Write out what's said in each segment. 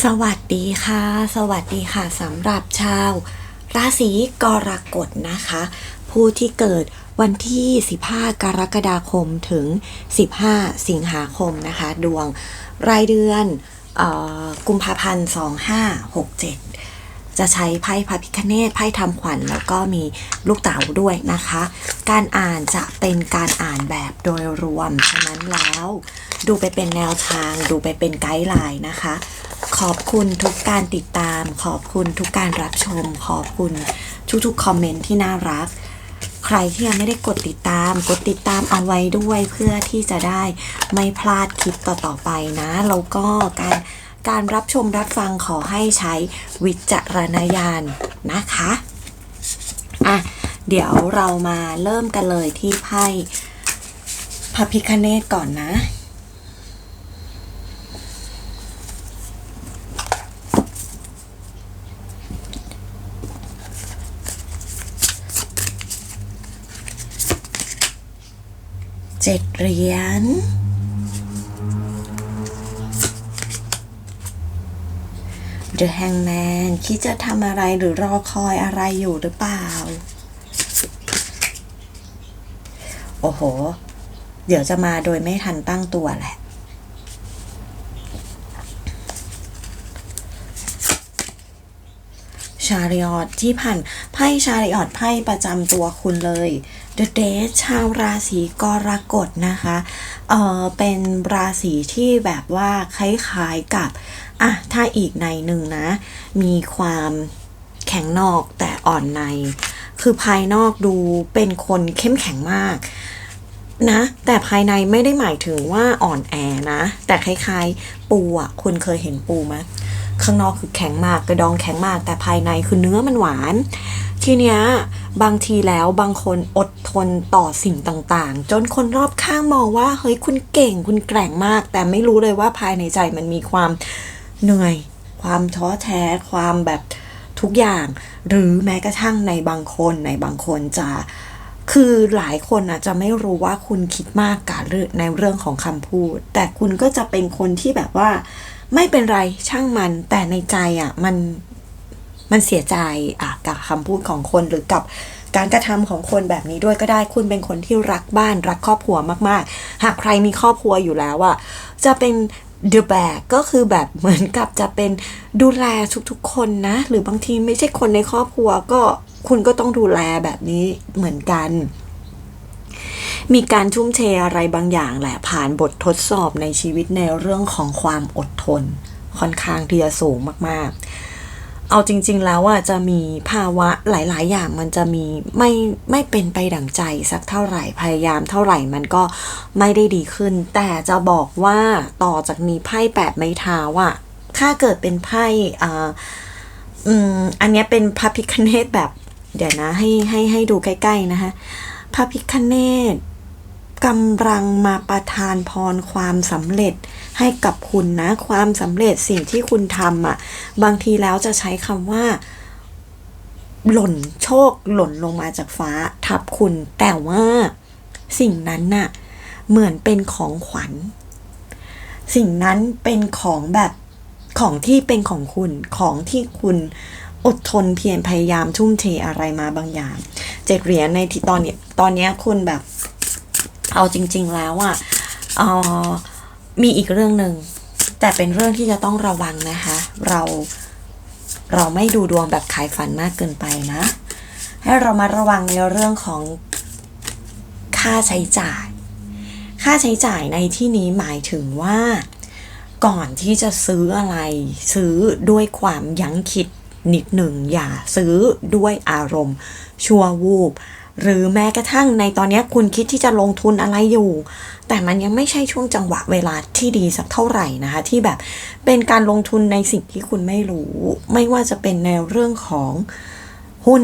สวัสดีค่ะ สวัสดีค่ะสำหรับชาว ราศีกรกฎนะคะ ผู้ที่เกิดวันที่ 15 กรกฎาคมถึง 15 สิงหาคมนะคะ ดวงรายเดือนออกุมภาพันธ์ 2567 จะใช้ไพ่พระพิคเนตไพ่ทำขวัญแล้วก็มีลูกเต๋าด้วยนะคะ การอ่านจะเป็นการอ่านแบบโดยรวมฉะนั้นแล้ว ดูไปเป็นแนวทาง ดูไปเป็นไกด์ไลน์นะคะ ขอบคุณทุกการติดตาม ขอบคุณทุกการรับชม ขอบคุณทุกๆคอมเมนต์ที่น่ารักใครที่ยังไม่ได้กดติดตาม กดติดตามเอาไว้ด้วยเพื่อที่จะได้ไม่พลาดคลิปต่อๆไปนะ แล้วก็การ การรับชมรับฟังขอให้ใช้วิจารณญาณนะคะ อะ เดี๋ยวเรามาเริ่มกันเลยที่ไพ่พระพิคเนตก่อนนะ เจ็ดเหรียญ The Hangman คิดจะทำอะไรหรือรอคอยอะไรอยู่หรือเปล่า โอ้โห เดี๋ยวจะมาโดยไม่ทันตั้งตัวแหละ ชาริออตที่ผ่านไพ่ชาริออตไพ่ประจำตัวคุณเลย The d a t ชาวราศีกรกฎนะคะ เออเป็นราศีที่แบบว่าคล้ายๆกับอะถ้าอีกในหนึ่งนะ มีความแข็งนอกแต่อ่อนใน คือภายนอกดูเป็นคนเข้มแข็งมากนะ แต่ภายในไม่ได้หมายถึงว่าอ่อนแอนะ แต่คล้ายๆปูอะคุณเคยเห็นปูไหม ข้างนอกคือแข็งมากกระดองแข็งมาก แต่ภายในคือเนื้อมันหวาน ทีเนี้ยบางทีแล้วบางคนอดทนต่อสิ่งต่างๆ จนคนรอบข้างมองว่าเฮ้ยคุณเก่งคุณแกร่งมาก แต่ไม่รู้เลยว่าภายในใจมันมีความเหนื่อย ความท้อแท้ความแบบทุกอย่าง หรือแม้กระทั่งในบางคนในบางคนจะคือหลายคนอาจจะไม่รู้ว่าคุณคิดมากกับในเรื่องของคำพูด แต่คุณก็จะเป็นคนที่แบบว่า ไม่เป็นไรช่างมัน แต่ในใจอะมันมันเสียใจอะกับคำพูดของคนหรือกับการกระทำของคนแบบนี้ด้วยก็ได้คุณเป็นคนที่รักบ้านรักครอบครัวมาก ๆ หากใครมีครอบครัวอยู่แล้วอะจะเป็น the bag ก็คือแบบเหมือนกับจะเป็นดูแลทุกๆคนนะ หรือบางทีไม่ใช่คนในครอบครัวก็คุณก็ต้องดูแลแบบนี้เหมือนกัน มีการชุ่มเทอะไรบางอย่างแหละผ่านบททดสอบในชีวิตในเรื่องของความอดทน ค่อนข้างที่จะสูงมากๆ เอาจริง ๆ แล้วอะจะมีภาวะหลาย ๆ อย่างมันจะมีไม่ไม่เป็นไปดั่งใจสักเท่าไหร่พยายามเท่าไหร่มันก็ไม่ได้ดีขึ้น แต่จะบอกว่าต่อจากนี้ไพ่แปดไม้เท้าอะถ้าเกิดเป็นไพ่อ่าอืมอันนี้เป็นพระพิคเนตแบบ เดี๋ยวนะให้ให้ให้ดูใกล้ ๆ นะคะพระพิคเนต กำลังมาประทานพรความสำเร็จให้กับคุณนะ ความสำเร็จสิ่งที่คุณทำอะ บางทีแล้วจะใช้คำว่า หล่นโชคหล่นลงมาจากฟ้าทับคุณ แต่ว่าสิ่งนั้นน่ะ เหมือนเป็นของขวัญ สิ่งนั้นเป็นของแบบของที่เป็นของคุณของที่คุณอดทนเพียรพยายามทุ่มเทอะไรมาบางอย่าง เจ็ดเหรียญในที่ตอนเนี้ยตอนเนี้ยคุณแบบ เอาจริง ๆ แล้วอะ่ะเอ่อมีอีกเรื่องหนึ่งแต่เป็นเรื่องที่จะต้องระวังนะคะ เราเราไม่ดูดวงแบบขายฝันมากเกินไปนะ ให้เรามาระวังในเรื่องของค่าใช้จ่าย ค่าใช้จ่ายในที่นี้หมายถึงว่า ก่อนที่จะซื้ออะไร ซื้อด้วยความยั้งคิดนิดหนึ่งอย่าซื้อด้วยอารมณ์ชั่ววูบ หรือแม้กระทั่งในตอนนี้คุณคิดที่จะลงทุนอะไรอยู่ แต่มันยังไม่ใช่ช่วงจังหวะเวลาที่ดีสักเท่าไหร่นะคะ ที่แบบเป็นการลงทุนในสิ่งที่คุณไม่รู้ ไม่ว่าจะเป็นในเรื่องของหุ้น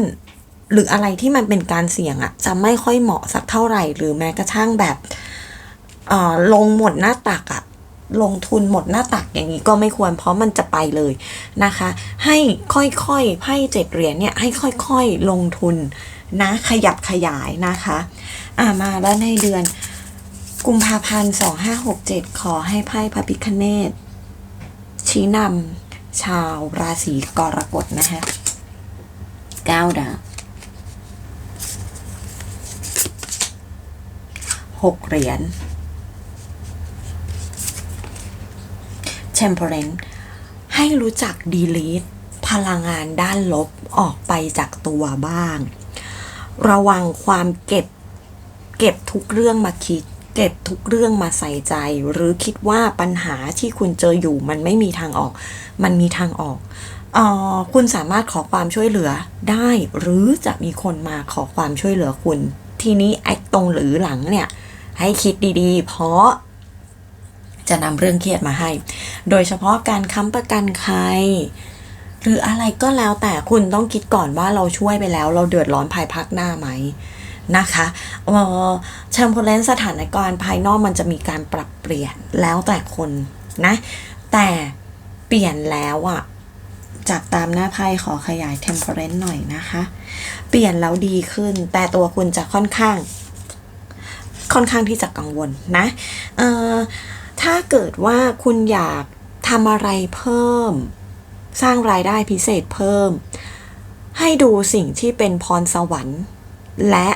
หรืออะไรที่มันเป็นการเสี่ยงอะจะไม่ค่อยเหมาะสักเท่าไหร่ หรือแม้กระทั่งแบบเออลงหมดหน้าตักอะลงทุนหมดหน้าตักอย่างนี้ก็ไม่ควรเพราะมันจะไปเลยนะคะ ให้ค่อยๆไพ่เจ็ดเหรียญเนี่ยให้ค่อยๆลงทุน นะขยับขยายนะคะอ่ามาแล้วในเดือนกุมภาพันธ์สองห้าหกเจ็ดขอให้ไพ่พระพิคเนตชี้นำชาวราศีกรกฎนะคะเก้าดาบหกเหรียญ Temperance ให้รู้จัก delete พลังงานด้านลบออกไปจากตัวบ้าง ระวังความเก็บ เก็บทุกเรื่องมาคิด เก็บทุกเรื่องมาใส่ใจ หรือคิดว่าปัญหาที่คุณเจออยู่มันไม่มีทางออก มันมีทางออกเออคุณสามารถขอความช่วยเหลือได้ หรือจะมีคนมาขอความช่วยเหลือคุณ ทีนี้ไอ้ตรงหรือหลังเนี่ย ให้คิดดีๆ เพราะจะนำเรื่องเครียดมาให้ โดยเฉพาะการค้ำประกันใคร หรืออะไรก็แล้วแต่คุณต้องคิดก่อนว่าเราช่วยไปแล้ว เราเดือดร้อนภายภาคหน้าไหมนะคะเออแชมเปญเลนสถานการณ์ภายนอกมันจะมีการปรับเปลี่ยนแล้วแต่คนนะ แต่เปลี่ยนแล้วอะจากตามหน้าไพ่ขอขยาย temperance หน่อยนะคะ เปลี่ยนแล้วดีขึ้น แต่ตัวคุณจะค่อนข้าง ค่อนข้างที่จะกังวลนะเอ่อถ้าเกิดว่าคุณอยากทำอะไรเพิ่ม สร้างรายได้พิเศษเพิ่ม ให้ดูสิ่งที่เป็นพรสวรรค์ และ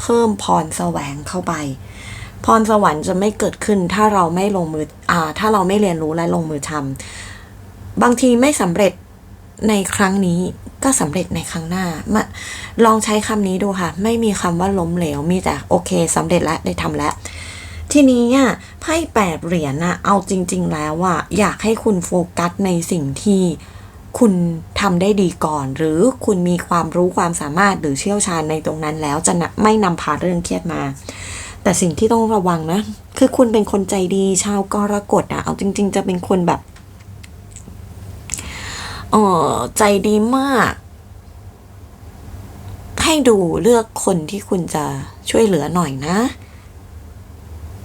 เพิ่มพรแสวงเข้าไป พรสวรรค์จะไม่เกิดขึ้นถ้าเราไม่ลงมืออ่าถ้าเราไม่เรียนรู้และลงมือทำบางทีไม่สำเร็จในครั้งนี้ก็สำเร็จในครั้งหน้ามาลองใช้คำนี้ดูค่ะ ไม่มีคำว่าล้มเหลวมีแต่โอเคสำเร็จแล้วได้ทำแล้ว ทีนี้อะไพ่แปดเหรียญน่ะเอาจริง ๆ แล้วอะอยากให้คุณโฟกัสในสิ่งที่คุณทำได้ดีก่อน หรือคุณมีความรู้ความสามารถหรือเชี่ยวชาญในตรงนั้นแล้วจะนะไม่นำพาเรื่องเครียดมา แต่สิ่งที่ต้องระวังนะ คือคุณเป็นคนใจดีชาวกรกฎอะเอาจริง ๆ จะเป็นคนแบบเออใจดีมาก ให้ดูเลือกคนที่คุณจะช่วยเหลือหน่อยนะ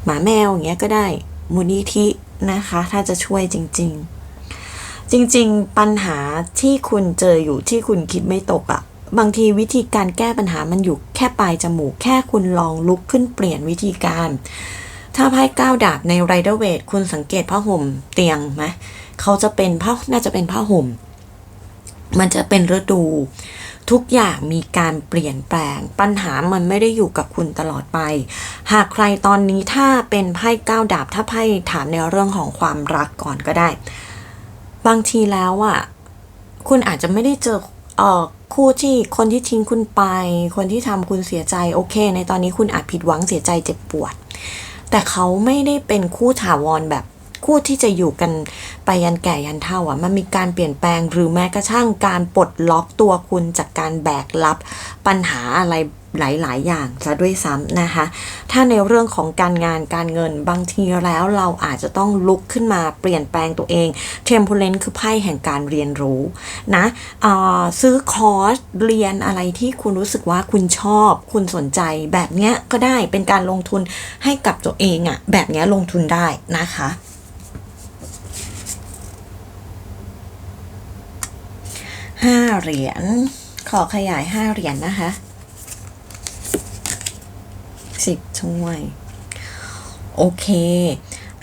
หมาแมวอย่างเงี้ยก็ได้มูลนิธินะคะ ถ้าจะช่วยจริง ๆ จริง ๆ ปัญหาที่คุณเจออยู่ที่คุณคิดไม่ตกอะ่ะ บางทีวิธีการแก้ปัญหามันอยู่แค่ปลายจมูก แค่คุณลองลุกขึ้นเปลี่ยนวิธีการ ถ้าไพ่ก้าวดาบในไรเดอร์เวทคุณสังเกตผ้าห่มเตียงไหมเขาจะเป็นผ้าน่าจะเป็นผ้าห่ม มันจะเป็นฤดู ทุกอย่างมีการเปลี่ยนแปลง ปัญหามันไม่ได้อยู่กับคุณตลอดไป หากใครตอนนี้ถ้าเป็นไพ่ก้าวดาบ ถ้าไพ่ถามในเรื่องของความรักก่อนก็ได้ บางทีแล้วอะคุณอาจจะไม่ได้เจอเอ่อคู่ที่คนที่ทิ้งคุณไป คนที่ทำคุณเสียใจโอเค ในตอนนี้คุณอาจผิดหวังเสียใจเจ็บปวด แต่เขาไม่ได้เป็นคู่ถาวรแบบ คู่ที่จะอยู่กันไปยันแก่ยันเฒ่าอะมันมีการเปลี่ยนแปลงหรือแม้กระทั่งการปลดล็อกตัวคุณจากการแบกรับปัญหาอะไรหลาย ๆ อย่างซะด้วยซ้ำนะคะ ถ้าในเรื่องของการงานการเงินบางทีแล้วเราอาจจะต้องลุกขึ้นมาเปลี่ยนแปลงตัวเองเทมเพลนคือไพ่แห่งการเรียนรู้นะซื้อคอร์สเรียนอะไรที่คุณรู้สึกว่าคุณชอบ คุณสนใจแบบเนี้ยก็ได้เป็นการลงทุนให้กับตัวเองอะ่ะแบบเนี้ยลงทุนได้นะคะ ห้าเหรียญ ขอขยายห้าเหรียญนนะคะสิบถ้วย โอเค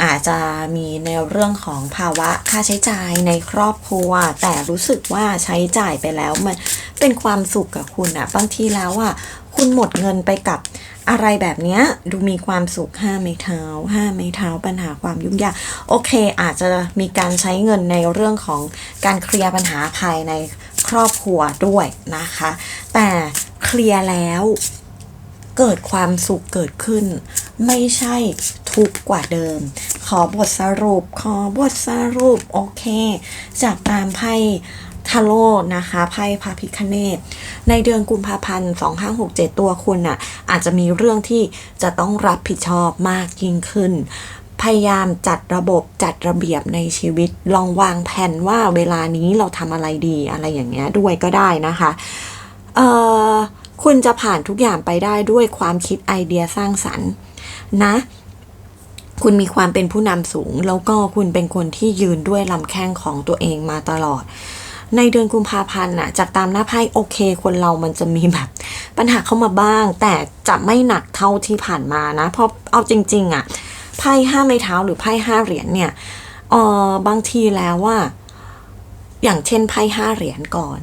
อาจจะมีในเรื่องของภาวะค่าใช้จ่ายในครอบครัว แต่รู้สึกว่าใช้จ่ายไปแล้วมันเป็นความสุขกับคุณอะบางทีแล้วอะคุณหมดเงินไปกับอะไรแบบนี้ดูมีความสุขห้าไม่เท้าห้าไม่เท้าปัญหาความยุ่งยาก โอเค อาจจะมีการใช้เงินในเรื่องของการเคลียร์ปัญหาภายใน ครอบครัวด้วยนะคะ แต่เคลียร์แล้วเกิดความสุขเกิดขึ้น ไม่ใช่ทุกข์กว่าเดิม ขอบทสรุป ขอบทสรุป โอเค จากตามไพ่ทาโร่นะคะไพ่พระพิคเนตในเดือนกุมภาพันธ์2567 ตัวคุณอะ่ะ อาจจะมีเรื่องที่จะต้องรับผิดชอบมากยิ่งขึ้น พยายามจัดระบบจัดระเบียบในชีวิต ลองวางแผนว่าเวลานี้เราทำอะไรดีอะไรอย่างเงี้ยด้วยก็ได้นะคะเอ่อคุณจะผ่านทุกอย่างไปได้ด้วยความคิดไอเดียสร้างสรรค์นะคุณมีความเป็นผู้นำสูง แล้วก็คุณเป็นคนที่ยืนด้วยลำแข้งของตัวเองมาตลอด ในเดือนกุมภาพันธ์น่ะจากตามหน้าไพ่โอเค คนเรามันจะมีแบบ ปัญหาเข้ามาบ้าง แต่จะไม่หนักเท่าที่ผ่านมานะ เพราะเอาจริง ๆอะ ไพ่ห้าไม้เท้าหรือไพ่ห้าเหรียญเนี่ยเออบางทีแล้วว่า อย่างเช่นไพ่ห้าเหรียญก่อน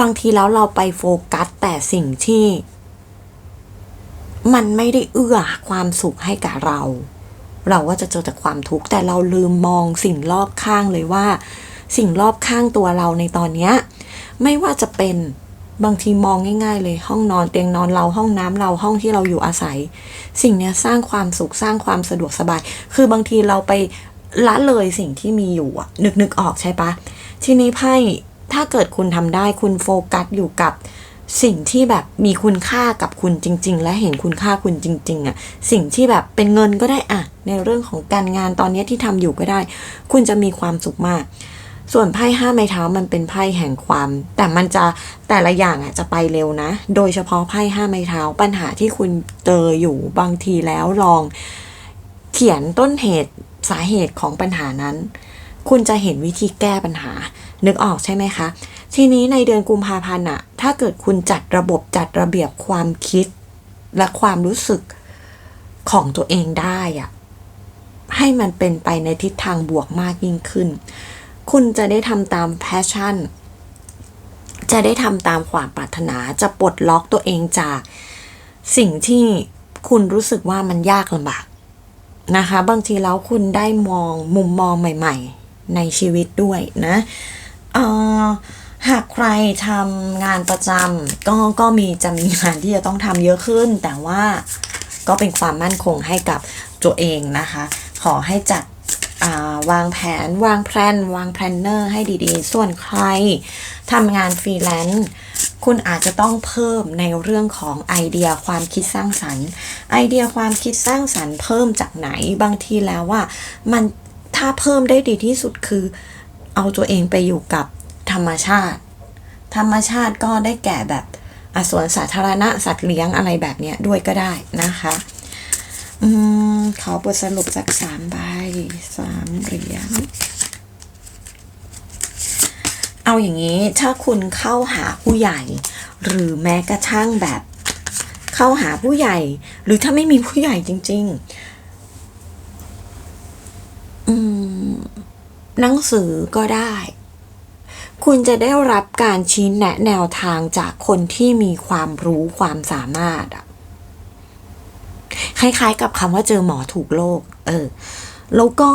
บางทีแล้วเราไปโฟกัสแต่สิ่งที่ มันไม่ได้เอื้อความสุขให้กับเรา เราว่าจะเจอแต่ความทุกข์แต่เราลืมมองสิ่งรอบข้างเลยว่า สิ่งรอบข้างตัวเราในตอนเนี้ย ไม่ว่าจะเป็น บางทีมองง่าย ๆ เลยห้องนอนเตียงนอนเราห้องน้ำเราห้องที่เราอยู่อาศัย สิ่งนี้สร้างความสุขสร้างความสะดวกสบาย คือบางทีเราไปละเลยสิ่งที่มีอยู่อะนึกนึกออกใช่ปะทีนี้ไพ่ถ้าเกิดคุณทำได้คุณโฟกัสอยู่กับสิ่งที่แบบมีคุณค่ากับคุณจริง ๆ และเห็นคุณค่าคุณจริง ๆอะสิ่งที่แบบเป็นเงินก็ได้อะในเรื่องของการงานตอนนี้ที่ทำอยู่ก็ได้ คุณจะมีความสุขมาก ส่วนไพ่ห้าไม้เท้ามันเป็นไพ่แห่งความ แต่มันจะแต่ละอย่างอะจะไปเร็วนะ โดยเฉพาะไพ่ห้าไม้เท้าปัญหาที่คุณเจออยู่บางทีแล้วลอง เขียนต้นเหตุสาเหตุของปัญหานั้น คุณจะเห็นวิธีแก้ปัญหา นึกออกใช่ไหมคะ ทีนี้ในเดือนกุมภาพันธ์อะถ้าเกิดคุณจัดระบบจัดระเบียบความคิด และความรู้สึกของตัวเองได้อะให้มันเป็นไปในทิศทางบวกมากยิ่งขึ้น คุณจะได้ทำตามแพชชั่น จะได้ทำตามความปรารถนาจะปลดล็อกตัวเองจากสิ่งที่คุณรู้สึกว่ามันยากลำบากนะคะ บางทีแล้วคุณได้มองมุมมองใหม่ ๆ ในชีวิตด้วยนะเอ่อหากใครทำงานประจำก็ก็มีจะมีงานที่จะต้องทำเยอะขึ้น แต่ว่าก็เป็นความมั่นคงให้กับตัวเองนะคะ ขอให้จัด วางแผนวางแพลนวางแพลนเนอร์ให้ดีๆ ส่วนใครทำงานฟรีแลนซ์คุณอาจจะต้องเพิ่มในเรื่องของไอเดียความคิดสร้างสรรค์ ไอเดียความคิดสร้างสรรค์เพิ่มจากไหนบางทีแล้วว่ามันถ้าเพิ่มได้ดีที่สุดคือ เอาตัวเองไปอยู่กับธรรมชาติ ธรรมชาติก็ได้แก่แบบอสวนสาธารณะสัตว์เลี้ยงอะไรแบบนี้ด้วยก็ได้นะคะ อืมขอบทสรุปสักสามใบสามเหรียญเอาอย่างนี้ถ้าคุณเข้าหาผู้ใหญ่ หรือแม้กระทั่งแบบ เข้าหาผู้ใหญ่ หรือถ้าไม่มีผู้ใหญ่จริง ๆ อืมหนังสือก็ได้ คุณจะได้รับการชี้แนะแนวทางจากคนที่มีความรู้ความสามารถอะ คล้ายๆ กับคำว่าเจอหมอถูกโรคเออ แล้วก็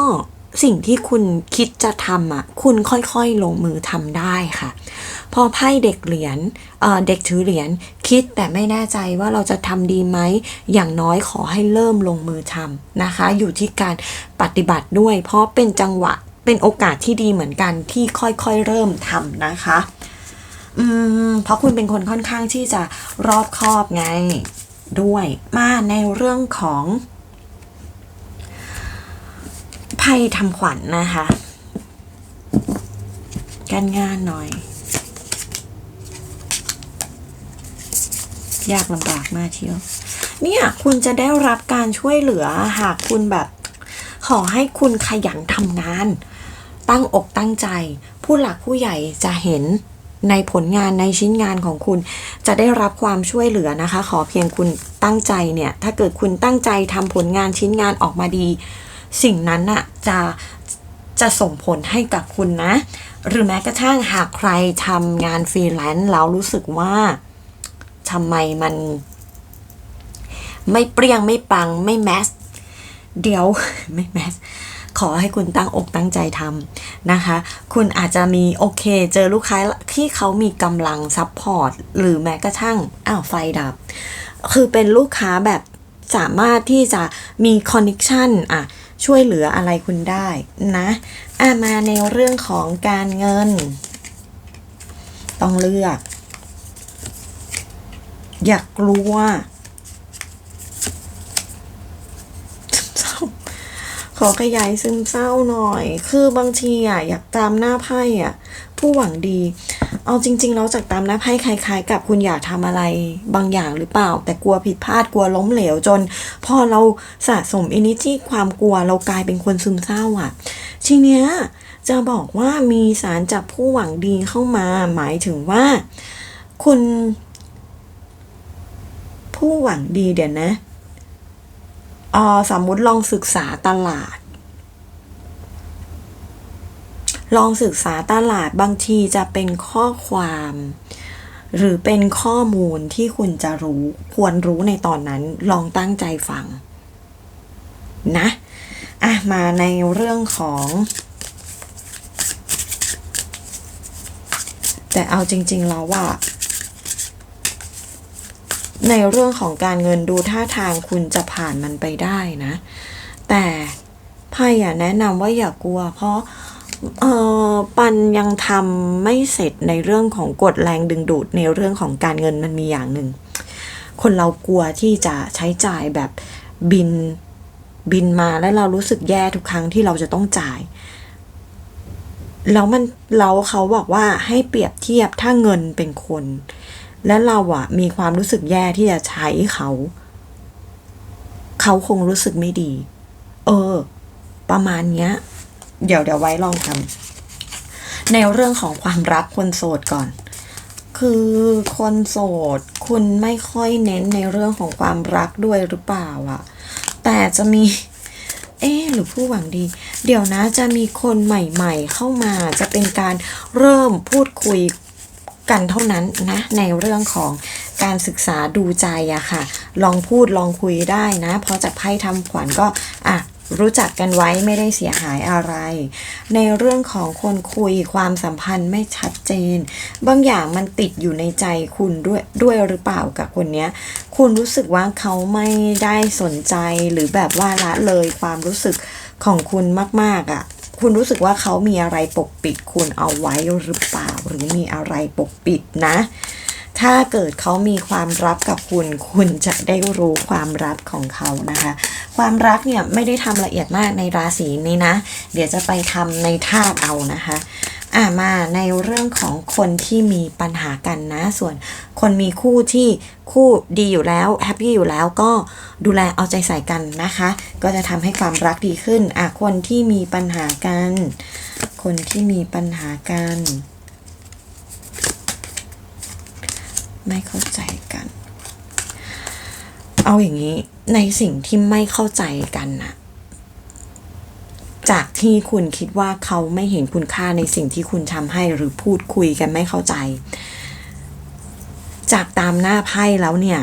สิ่งที่คุณคิดจะทำอะ คุณค่อยๆลงมือทำได้ค่ะ พอไพ่เด็กเหรียญเเด็กถือเหรียญคิดแต่ไม่แน่ใจว่าเราจะทำดีไหม อย่างน้อยขอให้เริ่มลงมือทำนะคะ อยู่ที่การปฏิบัติด้วย เพราะเป็นจังหวะเป็นโอกาสที่ดีเหมือนกันที่ค่อยๆเริ่มทำนะคะ อืม เพราะคุณเป็นคนค่อนข้างที่จะรอบคอบไง ด้วย มาในเรื่องของไพ่ทำขวัญนนะคะ การงานหน่อย ยากลำบากมากเชียว เนี่ย คุณจะได้รับการช่วยเหลือหากคุณแบบ ขอให้คุณขยันทำงาน ตั้งอกตั้งใจ ผู้หลักผู้ใหญ่จะเห็น ในผลงานในชิ้นงานของคุณ จะได้รับความช่วยเหลือนะคะ ขอเพียงคุณตั้งใจเนี่ย ถ้าเกิดคุณตั้งใจทำผลงานชิ้นงานออกมาดี สิ่งนั้นน่ะจะจะส่งผลให้กับคุณนะ หรือแม้กระทั่งหากใครทำงานฟรีแลนซ์แล้วรู้สึกว่าทำไมมัน ไม่เปรี้ยงไม่ปังไม่แมสเดี๋ยวไม่แมส ขอให้คุณตั้งอกตั้งใจทำนะคะ คุณอาจจะมีโอเค เจอลูกค้าที่เขามีกำลังซัพพอร์ตหรือแม้กระทั่งอ้าวไฟดับ คือเป็นลูกค้าแบบสามารถที่จะมีคอนเน c ชันอะช่วยเหลืออะไรคุณได้นะอะมาในเรื่องของการเงิน ต้องเลือก อย่ากลัว เศร้า ข อขยายซึมเศร้าหน่อย คือบางทีอะอยากตามหน้าไพ่อะ ผู้หวังดี เอาจริงๆแล้วจากตามหน้าไพ่คล้าย ๆ กับคุณอยากทำอะไรบางอย่างหรือเปล่า แต่กลัวผิดพลาดกลัวล้มเหลวจน พอเราสะสมอินิจีความกลัวเรากลายเป็นคนซึมเศร้าอะ ทีเนี้ยจะบอกว่ามีสารจากผู้หวังดีเข้ามา หมายถึงว่า คุณ ผู้หวังดีเดี๋ยวนะ สมมุติลองศึกษาตลาด ลองศึกษาตลาดบางทีจะเป็นข้อความ หรือเป็นข้อมูลที่คุณจะรู้ควรรู้ในตอนนั้นลองตั้งใจฟัง นะอะมาในเรื่องของ แต่เอาจริง ๆ แล้วว่า ในเรื่องของการเงินดูท่าทางคุณจะผ่านมันไปได้นะ แต่ไพ่อะแนะนำว่าอย่ากลัว เพราะเออปันยังทำไม่เสร็จในเรื่องของกฎแรงดึงดูดในเรื่องของการเงินมันมีอย่างหนึ่ง คนเรากลัวที่จะใช้จ่ายแบบบินบินมาแล้วเรารู้สึกแย่ทุกครั้งที่เราจะต้องจ่าย แล้วมันเราเขาบอกว่าให้เปรียบเทียบถ้าเงินเป็นคน และเราอะมีความรู้สึกแย่ที่จะใช้เขา เขาคงรู้สึกไม่ดี เออ ประมาณเนี้ย เดี๋ยวเดี๋ยวไว้ลองทำในเรื่องของความรักคนโสดก่อน คือคนโสด คุณไม่ค่อยเน้นในเรื่องของความรักด้วยหรือเปล่าอะแต่จะมีเอ๊หรือผู้หวังดี เดี๋ยวนะจะมีคนใหม่ ๆ เข้ามาจะเป็นการเริ่มพูดคุย กันเท่านั้นนะในเรื่องของการศึกษาดูใจอะค่ะ ลองพูดลองคุยได้นะ เพราะจากไพ่ทำขวัญก็อะรู้จักกันไว้ไม่ได้เสียหายอะไร ในเรื่องของคนคุยความสัมพันธ์ไม่ชัดเจน บางอย่างมันติดอยู่ในใจคุณด้วยด้วยหรือเปล่ากับคนเนี้ย คุณรู้สึกว่าเขาไม่ได้สนใจหรือแบบว่าละเลยความรู้สึกของคุณมาก ๆอะ่ะ คุณรู้สึกว่าเขามีอะไรปกปิดคุณเอาไว้หรือเปล่า หรือมีอะไรปกปิดนะ ถ้าเกิดเขามีความรับกับคุณ คุณจะได้รู้ความรับของเขานะคะ ความรักเนี่ยไม่ได้ทำละเอียดมากในราศีนี้นะ เดี๋ยวจะไปทำในธาตุเอานะคะ อะมาในเรื่องของคนที่มีปัญหากันนะ ส่วนคนมีคู่ที่คู่ดีอยู่แล้วแฮปปี้อยู่แล้วก็ดูแลเอาใจใส่กันนะคะ ก็จะทำให้ความรักดีขึ้นอะคนที่มีปัญหากัน คนที่มีปัญหากัน ไม่เข้าใจกัน เอาอย่างนี้ในสิ่งที่ไม่เข้าใจกันน่ะ จากที่คุณคิดว่าเขาไม่เห็นคุณค่าในสิ่งที่คุณทำให้หรือพูดคุยกันไม่เข้าใจ จากตามหน้าไพ่แล้วเนี่ย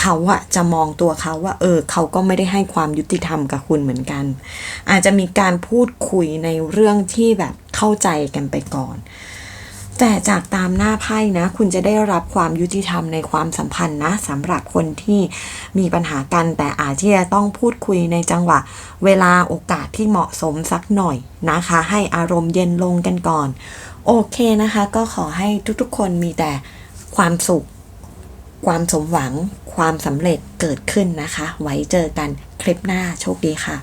เขาอะจะมองตัวเขาว่า เออ เขาก็ไม่ได้ให้ความยุติธรรมกับคุณเหมือนกัน อาจจะมีการพูดคุยในเรื่องที่แบบเข้าใจกันไปก่อน แต่จากตามหน้าไพ่นะ คุณจะได้รับความยุติธรรมในความสัมพันธ์นะสำหรับคนที่มีปัญหากัน แต่อาจที่จะต้องพูดคุยในจังหวะ เวลาโอกาสที่เหมาะสมสักหน่อยนะคะ ให้อารมณ์เย็นลงกันก่อน โอเคนะคะ ก็ขอให้ทุกๆ คนมีแต่ความสุข ความสมหวัง ความสำเร็จเกิดขึ้นนะคะ ไว้เจอกันคลิปหน้าโชคดีค่ะ